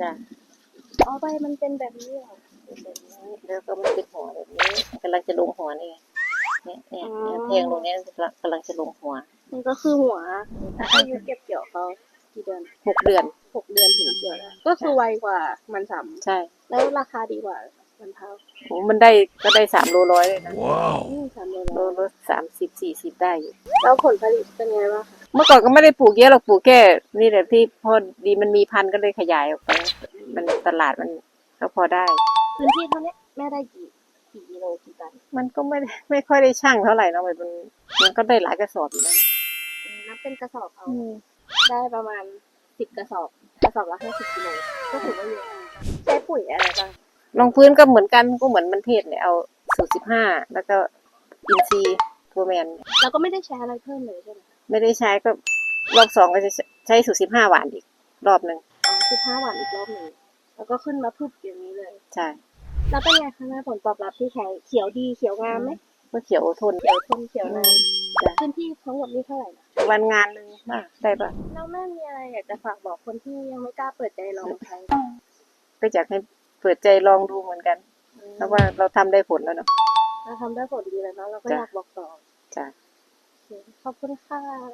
จ้ะอ๋อใบมันเป็นแบบนี้เหรอเป็นแบบนี้แล้วก็มันเป็นหัวแบบนี้กำลังจะลงหัวนี่เนี่ยเนี่ยเนี่ยเพียงตรงเนี้ยกำลังจะลงหัว มันก็คือหัวอายุเก็บเกี่ยวเขากี่เดือนหกเดือนหกเดือนถึงเกี่ยวได้ก็คือไวกว่ามันสใช่ำแล้วราคาดีกว่ามันเท่าโอ้มันได้ก็ได้สามโลร้อยเลยนะอืมสามโลโลแล้วละสามสิบสี่สิบได้อยู่แล้วผลผลิตเป็นไงบ้างคะเมื่อก่อนก็ไม่ได้ปลูกเยอะหรอกปลูกแค่นี่แหละที่พอดีมันมีพันธุ์ก็เลยขยายออกไป มันตลาดมันก็พอได้ พื้นที่เท่าเนี้ยแม่ได้กี่กี่กิโลกี่ตันมันก็ไม่ได้ไม่ค่อยได้ช่างเท่าไหร่เนาะมันมันก็ได้หลายกระสอบอยู่นะอืมนับเป็นกระสอบเอา อืมได้ประมาณสิบกระสอบ กระสอบละห้าสิบกิโลก็ถือว่าเยอะใช้ปุ๋ยอะไรบ้างรองพื้นก็เหมือนกันก็เหมือนมันเทศเนี่ยเอาสูตรสิบห้าแล้วก็อินซีทัวแมน เราก็ไม่ได้ใช้อะไรเพิ่มเลยใช่ไหมคะ ไม่ได้ใช้ก็รอบสองก็จะใช้สูตรสิบห้าหวานอีก รอบหนึ่งอ๋อคือห้าวันอีกรอบหนึ่งแล้วก็ขึ้นมาพึบอย่างนี้เลย ใช่ แล้วเป็นไงคะแม่ผลตอบรับที่ใช้เขียวดีเขียวงามไหมก็เขียวทนเขียวทนเขียวงามจ้ะพื้นที่ทั้งหมดนี่เท่าไหร่นะวันงานหนึ่งมากได้ปะแล้วแม่มีอะไรอยากจะฝากบอกคนที่ยังไม่กล้าเปิดใจลองใช้ก็อยากให้เปิดใจลองดูเหมือนกันเพราะว่าเราทำได้ผลแล้วเนาะเราทำได้ผลดีแล้วเนาะเราก็จ้ะอยากบอกต่อจ้ะโอ เค ขอบคุณค่ะ